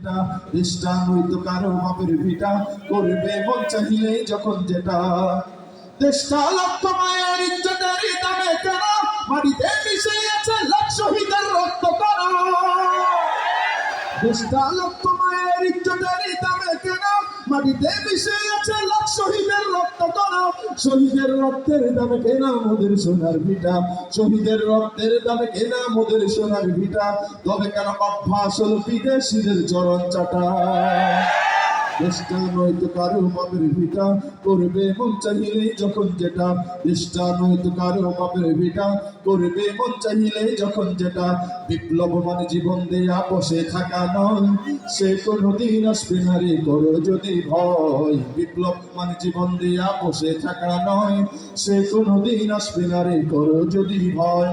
ভিটা চেষ্টা নয়তো কারও বাপের ভিটা করবে মন চাহিলে যখন যেটা। দেশটা লক্ষ মায়ের ইজ্জতের দামে কেন, মাটিতে মিশে আছে লাখ শহীদের রক্ত করো। দেশটা লক্ষ মায়ের ইজ্জতের দামে কেন, মাটিতে মিশে আছে লাখ শহীদের রক্ত করো। শহীদের রক্তের দামে কেনা মোদের সোনার ভিটা। শহীদের রক্তের দামে কেনা মোদের সোনার ভিটা। তবে কেন অভ্যাস হল বিদেশিদের চরণ চাটা? চেষ্টা নয়তো কারও বাপের ভিটা, করবে যখন যেটা। চেষ্টা নয়তো কারও বাপের ভিটা, করবে যখন যেটা। বিপ্লব মানে জীবন দেয়া বসে থাকা নয়, সে কোনোদিন আসবে না রে করো যদি ভয়। বিপ্লব মানে জীবন দেয়া বসে থাকা নয়, সে কোনোদিন আসবে না রে করো যদি ভয়।